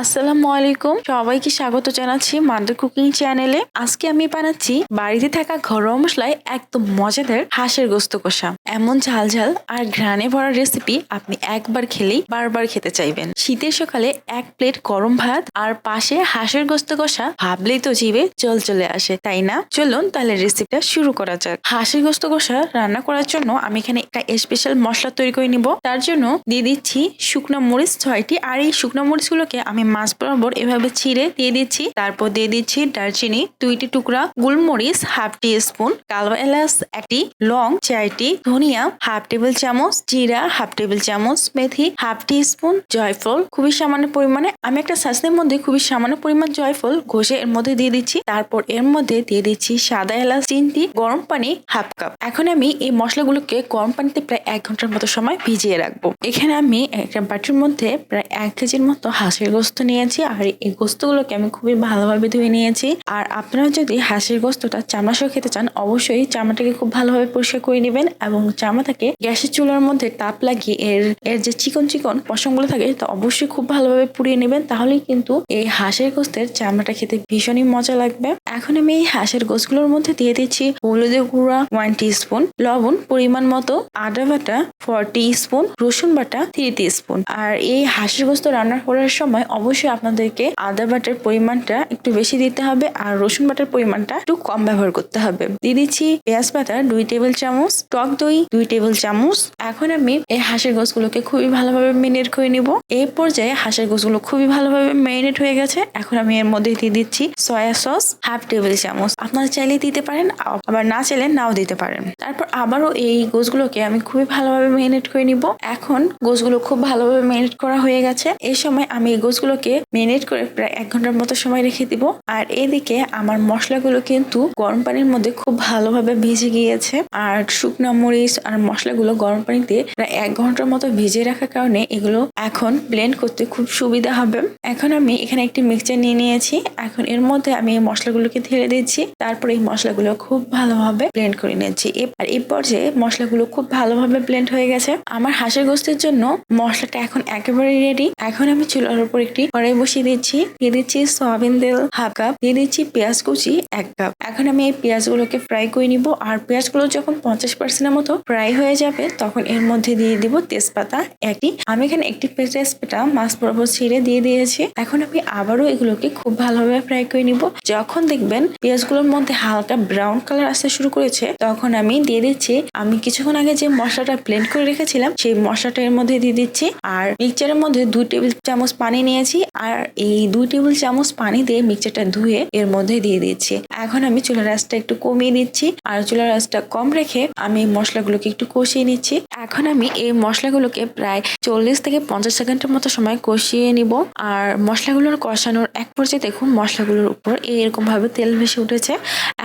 আসসালামু আলাইকুম। সবাইকে স্বাগত জানাচ্ছি মাদার কুকিং চ্যানেলে। আজকে আমি বানাচ্ছি বাড়িতে থাকা ঘরোয়া মশলায় একদম মজাদার হাঁসের গোস্ত কষা। এমন ঝাল ঝাল আর ঘ্রাণে ভরা রেসিপি আপনি একবার খেলেই বারবার খেতে চাইবেন। শীতের সকালে এক প্লেট গরম ভাত আর পাশে হাঁসের গোস্ত কষা ভাবলেই তো জিভে জল চলে আসে, তাই না? চলুন তাহলে রেসিপিটা শুরু করা যাক। হাঁসের গোস্ত কষা রান্না করার জন্য আমি এখানে একটা স্পেশাল মশলা তৈরি করে নিব। তার জন্য দিয়ে দিচ্ছি শুকনো মরিচ ছয়টি আর এই শুকনো মরিচগুলোকে আমি মাছ বরাবর এভাবে ছিঁড়ে দিয়ে দিচ্ছি। তারপর দিয়ে দিচ্ছি দারচিনি, দুইটি টুকরা গুলমরিচ, হাফ টি স্পুন কালো এলাচ, একটি লং, চারটি ধনিয়া, হাফ টেবিল চামচ জিরা, হাফ টেবিল চামচ মেথি, হাফ টি স্পুন জয়ফল। খুবই সামান্য পরিমাণে, আমি একটা শাসনের মধ্যে খুবই সামান্য পরিমাণ জয়ফল ঘষে এর মধ্যে দিয়ে দিচ্ছি। তারপর এর মধ্যে দিয়ে দিচ্ছি সাদা এলাচ, তিনটি গরম পানি, হাফ কাপ। এখন আমি এই মশলাগুলোকে গরম পানিতে প্রায় এক ঘণ্টার মতো সময় ভিজিয়ে রাখব। এখানে আমি একটা বাটির মধ্যে প্রায় এক কেজির মতো হাঁসের গোস্ত নিয়েছি আর এই গোস্তগুলোকে আমি খুবই ভালোভাবে ধুয়ে নিয়েছি। আর আপনারা যদি হাঁসের গোস্তটা চামড়া সহ খেতে চান, অবশ্যই চামড়াটাকে খুব ভালোভাবে পরিষ্কার করে নেবেন এবং চামড়াটাকে গ্যাসের চুলার মধ্যে তাপ লাগিয়ে এর এর যে চিকন চিকন পশমগুলো থাকে তা অবশ্যই খুব ভালোভাবে পুড়িয়ে নেবেন। তাহলেই কিন্তু এই হাঁসের গোস্তের চামড়াটা খেতে ভীষণই মজা লাগবে। এখন আমি এই হাঁসের গোস্তগুলোর মধ্যে দিয়ে দিচ্ছি হলুদের গুঁড়া ওয়ান স্পুন লবণ পরিমাণ মতো, আদা বাটা ফোর স্পুন রসুন বাটা থ্রি স্পুন আর এই হাঁসের গোস্ত রান্না করার সময় অবশ্যই আপনাদেরকে আদা বাটার পরিমাণটা একটু বেশি দিতে হবে আর রসুন বাটার পরিমাণটা একটু কম ব্যবহার করতে হবে। দিয়ে দিচ্ছি পেঁয়াজ পাতা দুই টেবিল চামচ, টক দই দুই টেবিল চামচ। এখন আমি এই হাঁসের গোছগুলোকে খুবই ভালোভাবে মেরিনেট করে নিব। এই পর্যায়ে হাঁসের গোছগুলো খুবই ভালোভাবে মেরিনেট হয়ে গেছে। এখন আমি এর মধ্যে দিয়ে দিচ্ছি সয়া সস হাফ টেবিল চামচ। আপনারা চাইলে দিতে পারেন আবার না চাইলে নাও দিতে পারেন। তারপর আবারও এই গোছগুলোকে আমি খুবই ভালোভাবে মেরিনেট করে নিব। এখন গোছগুলো খুব ভালোভাবে মেরিনেট করা হয়ে গেছে। এই সময় আমি এই গোছগুলোকে মেরিনেট করে প্রায় এক ঘণ্টার মতো সময় রেখে দিব। আর এদিকে আমার মশলাগুলো কিন্তু গরম পানির মধ্যে খুব ভালোভাবে ভিজে গিয়েছে। আর শুকনো মরিচ আর মশলাগুলো গরম পানিতে প্রায় এক ঘণ্টার মতো ভিজিয়ে রাখার কারণে এগুলো এখন ব্লেন্ড করতে খুব সুবিধা হবে। এখন আমি এখানে একটি মিক্সচার নিয়ে নিয়েছি। এখন এর মধ্যে আমি এই মশলাগুলোকে ঢেলে দিচ্ছি। তারপর এই মশলাগুলো খুব ভালোভাবে ব্লেন্ড করে নিয়েছি। আর এই পর্যায়ে মশলাগুলো খুব ভালোভাবে ব্লেন্ড হয়ে গেছে। আমার হাঁসের গোস্তের জন্য মশলাটা এখন একেবারে রেডি এখন আমি চুলার উপর একটি কড়াই বসিয়ে দিচ্ছি। দিয়ে দিচ্ছি সয়াবিন তেল হাফ কাপ। দিয়ে দিচ্ছি পেঁয়াজ কুচি এক কাপ। এখন আমি এই পেঁয়াজগুলোকে ফ্রাই করে নিব। আর পেঁয়াজগুলো যখন পঞ্চাশ পার্সেন্টের মতো ফ্রাই হয়ে যাবে, তখন এর মধ্যে দিয়ে দিব তেজপাতা একটি আমি এখানে একটি তেজপাতা মাছ বরাবর ছিঁড়ে দিয়ে দিয়েছি। এখন আমি আবারও এগুলোকে খুব ভালোভাবে ফ্রাই করে নিব। যখন দেখবেন পেঁয়াজগুলোর মধ্যে হালকা ব্রাউন কালার আসতে শুরু করেছে, তখন আমি দিয়ে দিচ্ছি, আমি কিছুক্ষণ আগে যে মশলাটা ব্লেন্ড করে রেখেছিলাম, সেই মশলাটা এর মধ্যে দিয়ে দিচ্ছি। আর মিক্সচারের মধ্যে দুই টেবিল চামচ পানি নিয়েছি। আর এই দুই টেবিল চামচ পানি দিয়ে মিক্সচারটা ধুয়ে এর মধ্যে দিয়ে দিচ্ছি এখন আমি চুলার আঁচটা একটু কমিয়ে দিচ্ছি আর চুলার আঁচটা কম রেখে আমি মশলাগুলোকে একটু কষিয়ে নিচ্ছি। এখন আমি এই মশলাগুলোকে প্রায় চল্লিশ থেকে পঞ্চাশ সেকেন্ডের মতো সময় কষিয়ে নিব আর মশলাগুলোর কষানোর এক পর্যায়ে দেখুন মশলাগুলোর উপর এরকম ভাবে তেল ভেসে উঠেছে।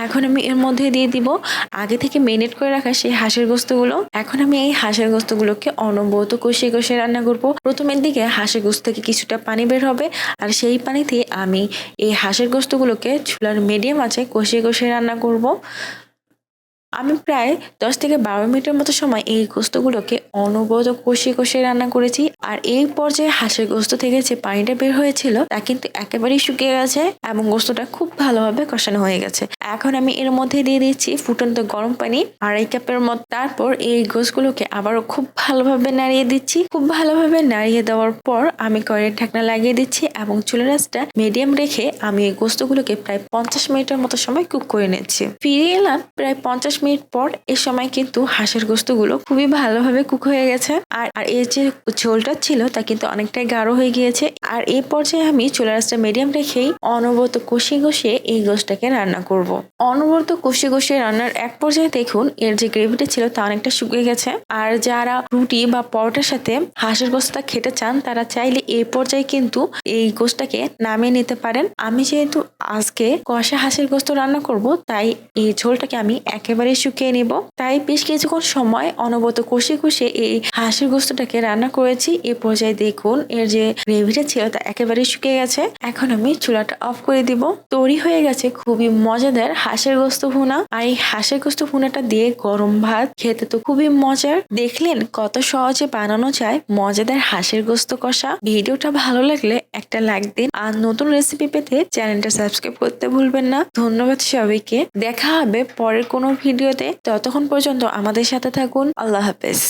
এখন আমি এর মধ্যে দিয়ে দিব আগে থেকে মেরিনেট করে রাখা সেই হাঁসের গোস্তগুলো। এখন আমি এই হাঁসের গোস্তগুলোকে অনবরত কষিয়ে কষিয়ে রান্না করব। প্রথমের দিকে হাঁসের গোস্ত থেকে কিছুটা পানি বের হবে। আর সেই পানিতে আমি এই হাঁসের গোস্তগুলোকে চুলার মিডিয়াম আছে কষিয়ে কষিয়ে রান্না করব। আমি প্রায় দশ থেকে বারো মিনিটের মতো সময় এই গোস্তগুলোকে অনবরত কষিয়ে কষিয়ে রান্না করেছি। আর এই পর্যায়ে হাঁসের গোস্ত থেকে যে পানিটা বের হয়েছিল, তা কিন্তু একেবারেই শুকিয়ে গেছে এবং গোস্তটা খুব ভালোভাবে কষানো হয়ে গেছে। এখন আমি এর মধ্যে দিয়ে দিচ্ছি ফুটন্ত গরম পানি, আড়াই কাপের মতো। তারপর এই গোসগুলোকে আবারও খুব ভালোভাবে নাড়িয়ে দিচ্ছি। খুব ভালোভাবে নাড়িয়ে দেওয়ার পর আমি কড়াইয়ের ঢাকনা লাগিয়ে দিচ্ছি এবং চুলের রাসটা মিডিয়াম রেখে আমি এই গোস্তগুলোকে প্রায় পঞ্চাশ মিনিটের মতো সময় কুক করে নিচ্ছি। ফিরে এলাম প্রায় পঞ্চাশ পর এ সময় কিন্তু হাঁসের গোস্তগুলো খুবই ভালোভাবে কুক হয়ে গেছে। আর আর এর যে ঝোলটা ছিল তা কিন্তু অনেকটাই গাঢ় হয়ে গিয়েছে। আর এই পর্যায়ে আমি চুলা রাসটা মিডিয়াম রেখেই অনবরত কষিয়ে কষিয়ে এই গোস্তটাকে রান্না করব। অনবরত কষিয়ে কষিয়ে রান্নার এক পর্যায়ে দেখুন এর যে গ্রেভিটা ছিল তা অনেকটা শুকিয়ে গেছে। আর যারা রুটি বা পরোটার সাথে হাঁসের গোস্তটা খেতে চান, তারা চাইলে এই পর্যায়ে কিন্তু এই গোস্তটাকে নামিয়ে নিতে পারেন। আমি যেহেতু আজকে কষা হাঁসের গোস্ত রান্না করব, তাই এই ঝোলটাকে আমি একেবারে শুকিয়ে নিব। তাই বেশ কিছুক্ষণ সময় অনবত কষে কষে এই হাঁসের গোস্তটাকে রান্না করেছি। এ পর্যায়ে দেখুন, এর যে গ্রেভিটা ছিল তা একেবারে শুকিয়ে গেছে। এখন আমি চুলাটা অফ করে দিব। তৈরি হয়ে গেছে খুবই মজাদার হাঁসের গোস্ত ভুনা। আর এই হাঁসের গোস্ত ভুনাটা দিয়ে গরম ভাত খেতে তো খুবই মজার। দেখলেন কত সহজে বানানো যায় মজাদার হাঁসের গোস্ত কষা। ভিডিওটা ভালো লাগলে একটা লাইক দিন। আর নতুন রেসিপি পেতে চ্যানেলটা সাবস্ক্রাইব করতে ভুলবেন না। ধন্যবাদ সবাইকে। দেখা হবে পরের কোনো ভিডিওতে ততক্ষণ পর্যন্ত আমাদের সাথে থাকুন। আল্লাহ হাফেজ।